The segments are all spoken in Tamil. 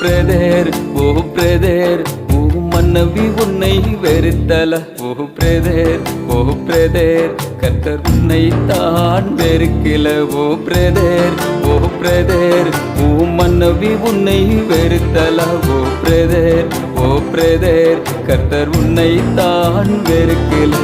பிரதேர் ஓ பிரதேர் ஓ மன்னவி உன்னை வெறுத்தல. ஓ பிரதேர் ஓ பிரதேர் கத்தர் உன்னை தான் வெறுக்கல. ஓ பிரதேர் ஓ பிரதேர் ஓ மன்னவி உன்னை வெறுத்தல. ஓ பிரதேர் ஓ பிரதேர் கத்தர் உன்னை தான் வெறுக்கல.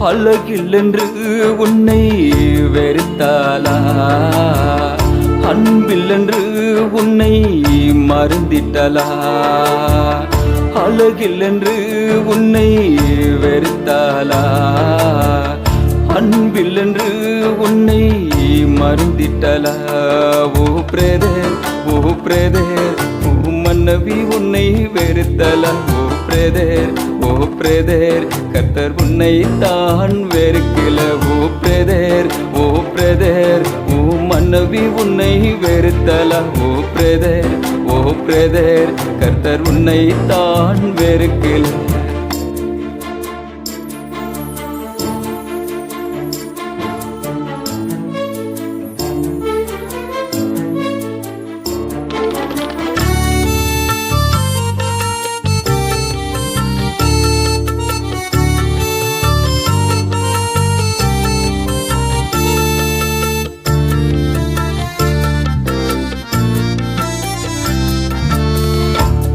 அழகில்லென்று உன்னை வெறுத்தாளா? அன்பில்லென்று உன்னை மறந்திட்டலா அழகில்லென்று உன்னை வெறுத்தாளா? அன்பில்லென்று உன்னை மறந்திட்டலா ஓ பிரதர் ஓ பிரதர் ஓ மன்னவி உன்னை வெறுத்தலா ஓ பிரதர் பிரதேர் கர்த்தர் உன்னை தான் வெறுக்கல. ஓ பிரதேர் ஓ பிரதேர் ஓ மன்னவி உன்னை வெறுத்தல. ஓ பிரதேர் ஓ பிரதேர் கர்த்தர் உன்னை தான் வெறுக்கல.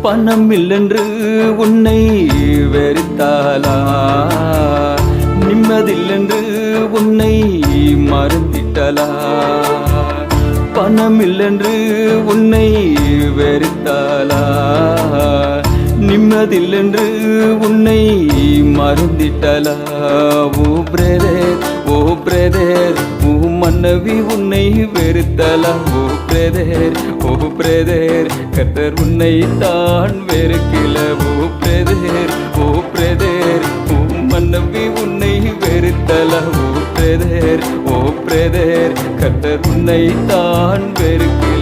பணம் இல்லென்று உன்னை வெறுத்தாளா நிம்மதில்லென்று உன்னை மறந்திட்டலா? பணம் இல்லென்று உன்னை வெறுத்தாளா நிம்மதில்லென்று உன்னை மறந்திட்டலா? ஓ பிரதர் பிரதர் ஓ மன்னவி உன்னை வெறுத்தலா ஓ பிரதர் ஓ பிரதர் கத்தர் உன்னை தான் வெறுக்கல. ஓ பிரதர் ஓ பிரதர் ஓ மன்னவி உன்னை வெறுத்தலா ஓ பிரதர் ஓ பிரதர் கத்தர் உன்னை தான் வெறுக்கல.